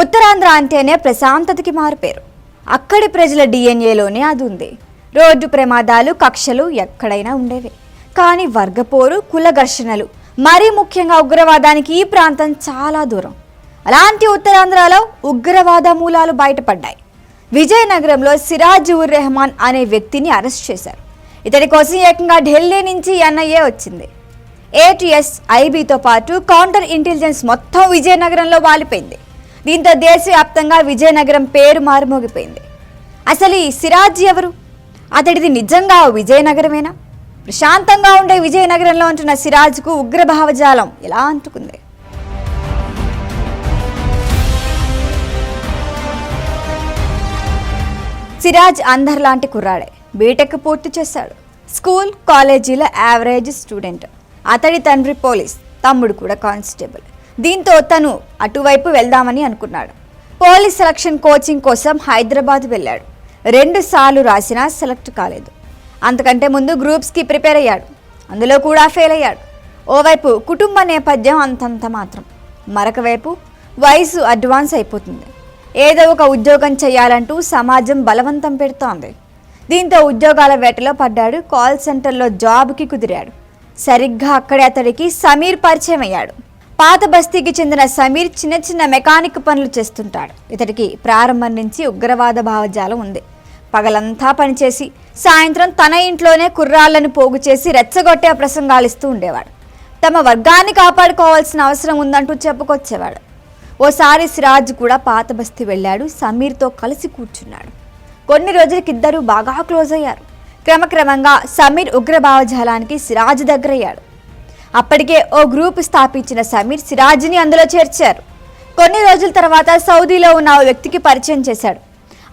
ఉత్తరాంధ్ర అంటేనే ప్రశాంతతకి మారుపేరు. అక్కడి ప్రజల డిఎన్ఏలోనే అది ఉంది. రోడ్డు ప్రమాదాలు కక్షలు ఎక్కడైనా ఉండేవి. కానీ వర్గపోరు కుల ఘర్షణలు మరీ ముఖ్యంగా ఉగ్రవాదానికి ఈ ప్రాంతం చాలా దూరం. అలాంటి ఉత్తరాంధ్రలో ఉగ్రవాద మూలాలు బయటపడ్డాయి. విజయనగరంలో సిరాజ్ ఉర్ రెహమాన్ అనే వ్యక్తిని అరెస్ట్ చేశారు. ఇతడి కోసం ఏకంగా ఢిల్లీ నుంచి ఎన్ఐఏ వచ్చింది. ఏటీఎస్ ఐబీతో పాటు కౌంటర్ ఇంటెలిజెన్స్ మొత్తం విజయనగరంలో వాలిపోయింది. దీంతో దేశవ్యాప్తంగా విజయనగరం పేరు మారుమోగిపోయింది. అసలు ఈ సిరాజ్ ఎవరు? అతడిది నిజంగా విజయనగరమేనా? ప్రశాంతంగా ఉండే విజయనగరంలో ఉంటున్న సిరాజ్కు ఉగ్ర భావజాలం ఎలా అంటుకుంది? సిరాజ్ అందర్ లాంటి కుర్రాడే బీటెక్ పూర్తి చేశాడు. స్కూల్ కాలేజీల యావరేజ్ స్టూడెంట్. అతడి తండ్రి పోలీస్ తమ్ముడు కూడా కానిస్టేబుల్. దీంతో తను అటువైపు వెళ్దామని అనుకున్నాడు. పోలీస్ సెలక్షన్ కోచింగ్ కోసం హైదరాబాద్ వెళ్ళాడు. రెండు సార్లు రాసినా సెలెక్ట్ కాలేదు. అంతకంటే ముందు గ్రూప్స్కి ప్రిపేర్ అయ్యాడు. అందులో కూడా ఫెయిల్ అయ్యాడు. ఓవైపు కుటుంబ నేపథ్యం అంతంత మాత్రం. మరొక వైపు వయసు అడ్వాన్స్ అయిపోతుంది. ఏదో ఒక ఉద్యోగం చేయాలంటూ సమాజం బలవంతం పెడుతోంది. దీంతో ఉద్యోగాల వేటలో పడ్డాడు కాల్ సెంటర్లో జాబ్కి కుదిరాడు. సరిగ్గా అక్కడే అతడికి సమీర్ పరిచయం అయ్యాడు. పాత బస్తీకి చెందిన సమీర్ చిన్న చిన్న మెకానిక్ పనులు చేస్తుంటాడు. ఇతడికి ప్రారంభం నుంచి ఉగ్రవాద భావజాలం ఉంది. పగలంతా పనిచేసి సాయంత్రం తన ఇంట్లోనే కుర్రాళ్ళను పోగు చేసి రెచ్చగొట్టే ప్రసంగాలు ఇస్తూ ఉండేవాడు. తమ వర్గాన్ని కాపాడుకోవాల్సిన అవసరం ఉందంటూ చెప్పుకొచ్చేవాడు. ఓసారి సిరాజ్ కూడా పాత బస్తీ వెళ్ళాడు సమీర్తో కలిసి కూర్చున్నాడు. కొన్ని రోజులకి ఇద్దరు బాగా క్లోజ్ అయ్యారు. క్రమక్రమంగా సమీర్ ఉగ్ర భావజాలానికి సిరాజ్ దగ్గరయ్యాడు. అప్పటికే ఓ గ్రూప్ స్థాపించిన సమీర్ సిరాజ్ని అందులో చేర్చారు. కొన్ని రోజుల తర్వాత సౌదీలో ఉన్న ఓ వ్యక్తికి పరిచయం చేశాడు.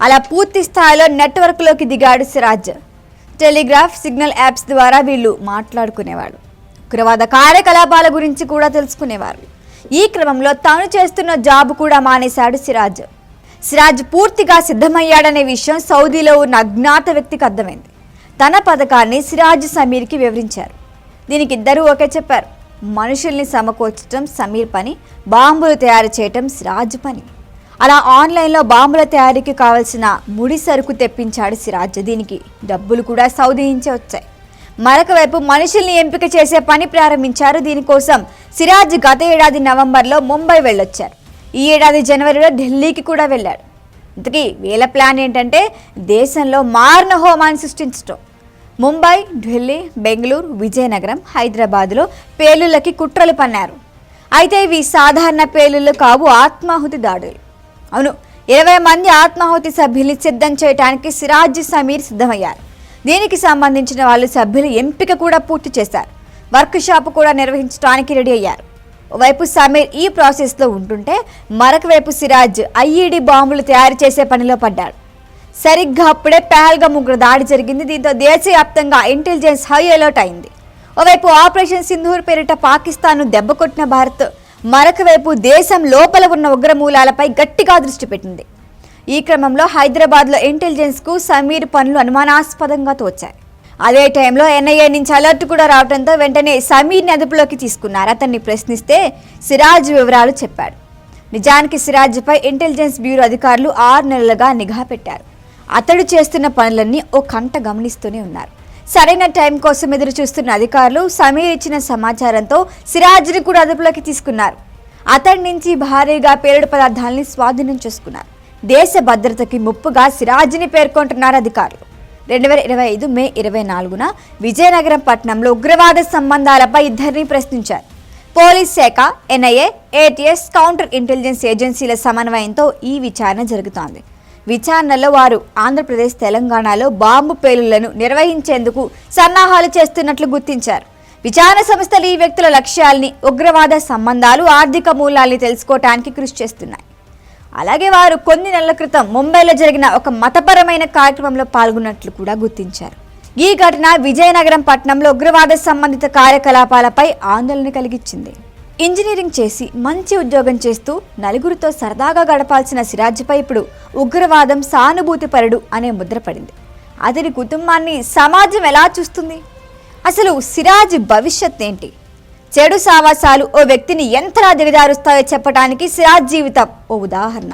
అలా పూర్తి స్థాయిలో నెట్వర్క్లోకి దిగాడు సిరాజ్. టెలిగ్రాఫ్ సిగ్నల్ యాప్స్ ద్వారా వీళ్ళు మాట్లాడుకునేవాడు ఉగ్రవాద కార్యకలాపాల గురించి కూడా తెలుసుకునేవారు. ఈ క్రమంలో తాను చేస్తున్న జాబ్ కూడా మానేశాడు సిరాజ్. సిరాజ్ పూర్తిగా సిద్ధమయ్యాడనే విషయం సౌదీలో ఉన్న అజ్ఞాత వ్యక్తికి అర్థమైంది. తన పథకాన్ని సిరాజ్ సమీర్కి వివరించారు. దీనికి ఇద్దరూ ఒకే చెప్పారు. మనుషుల్ని సమకూర్చడం సమీర్ పని బాంబులు తయారు చేయటం సిరాజ్ పని. అలా ఆన్లైన్లో బాంబుల తయారీకి కావలసిన ముడి సరుకు తెప్పించాడు సిరాజ్. దీనికి డబ్బులు కూడా సౌదీ నుంచే వచ్చాయి. మరొక వైపు మనుషుల్ని ఎంపిక చేసే పని ప్రారంభించారు. దీనికోసం సిరాజ్ గత ఏడాది నవంబర్లో ముంబై వెళ్ళొచ్చారు. ఈ ఏడాది జనవరిలో ఢిల్లీకి కూడా వెళ్ళాడు. ఇంతకీ వీళ్ళ ప్లాన్ ఏంటంటే దేశంలో మారణ హోమాన్ని సృష్టించడం ముంబై ఢిల్లీ బెంగళూరు విజయనగరం హైదరాబాద్లో పేలుళ్ళకి కుట్రలు పన్నారు. అయితే ఇవి సాధారణ పేలుళ్ళు కావు ఆత్మాహుతి దాడులు. అవును ఇరవై మంది ఆత్మాహుతి సభ్యుల్ని సిద్ధం చేయడానికి సిరాజ్ సమీర్ సిద్ధమయ్యారు. దీనికి సంబంధించిన వాళ్ళు సభ్యులు ఎంపిక కూడా పూర్తి చేశారు. వర్క్ షాప్ కూడా నిర్వహించడానికి రెడీ అయ్యారు. వైపు సమీర్ ఈ ప్రాసెస్లో ఉంటుంటే మరొక వైపు సిరాజ్ ఐఈడి బాంబులు తయారు చేసే పనిలో పడ్డాడు. సరిగ్గా అప్పుడే పహల్గా ముగ్గురు దాడి జరిగింది. దీంతో దేశవ్యాప్తంగా ఇంటెలిజెన్స్ హై అలర్ట్ అయింది. ఓవైపు ఆపరేషన్ సింధూర్ పేరిట పాకిస్తాన్ను దెబ్బకొట్టిన భారత్ మరొక వైపు దేశం లోపల ఉన్న ఉగ్రమూలాలపై గట్టిగా దృష్టి పెట్టింది. ఈ క్రమంలో హైదరాబాద్లో ఇంటెలిజెన్స్కు సమీర్ పనులు అనుమానాస్పదంగా తోచాయి. అదే టైంలో ఎన్ఐఏ నుంచి అలర్ట్ కూడా రావడంతో వెంటనే సమీర్ని అదుపులోకి తీసుకున్నారు. అతన్ని ప్రశ్నిస్తే సిరాజ్ వివరాలు చెప్పాడు. నిజానికి సిరాజ్పై ఇంటెలిజెన్స్ బ్యూరో అధికారులు ఆరు నెలలుగా నిఘా పెట్టారు. అతడు చేస్తున్న పనులన్నీ ఓ కంట గమనిస్తూనే ఉన్నారు. సరైన టైం కోసం ఎదురు చూస్తున్న అధికారులు సమీర్ ఇచ్చిన సమాచారంతో సిరాజ్ని కూడా అదుపులోకి తీసుకున్నారు. అతడి నుంచి భారీగా పేలుడు పదార్థాలని స్వాధీనం చేసుకున్నారు. దేశ భద్రతకి ముప్పుగా సిరాజ్ని పేర్కొంటున్నారు అధికారులు. రెండు వేల ఇరవై ఐదు మే ఇరవై నాలుగున విజయనగరం పట్టణంలో ఉగ్రవాద సంబంధాలపై ఇద్దరిని ప్రశ్నించారు. పోలీస్ శాఖ ఎన్ఐఏ ఏటీఎస్ కౌంటర్ ఇంటెలిజెన్స్ ఏజెన్సీల సమన్వయంతో ఈ విచారణ జరుగుతోంది. విచారణలో వారు ఆంధ్రప్రదేశ్ తెలంగాణలో బాంబు పేలుళ్ళను నిర్వహించేందుకు సన్నాహాలు చేస్తున్నట్లు గుర్తించారు. విచారణ సంస్థలు ఈ వ్యక్తుల లక్ష్యాల్ని ఉగ్రవాద సంబంధాలు ఆర్థిక మూలాల్ని తెలుసుకోవటానికి కృషి చేస్తున్నాయి. అలాగే వారు కొన్ని నెలల క్రితం ముంబైలో జరిగిన ఒక మతపరమైన కార్యక్రమంలో పాల్గొన్నట్లు కూడా గుర్తించారు. ఈ ఘటన విజయనగరం పట్టణంలో ఉగ్రవాద సంబంధిత కార్యకలాపాలపై ఆందోళన కలిగించింది. ఇంజనీరింగ్ చేసి మంచి ఉద్యోగం చేస్తూ నలుగురితో సరదాగా గడపాల్సిన సిరాజ్పై ఇప్పుడు ఉగ్రవాదం సానుభూతిపరుడు అనే ముద్ర పడింది. అతని కుటుంబాన్ని సమాజం ఎలా చూస్తుంది? అసలు సిరాజ్ భవిష్యత్ ఏంటి? చెడు సావాసాలు ఓ వ్యక్తిని ఎంతలా దిగజారుస్తాయో చెప్పడానికి సిరాజ్ జీవితం ఓ ఉదాహరణ.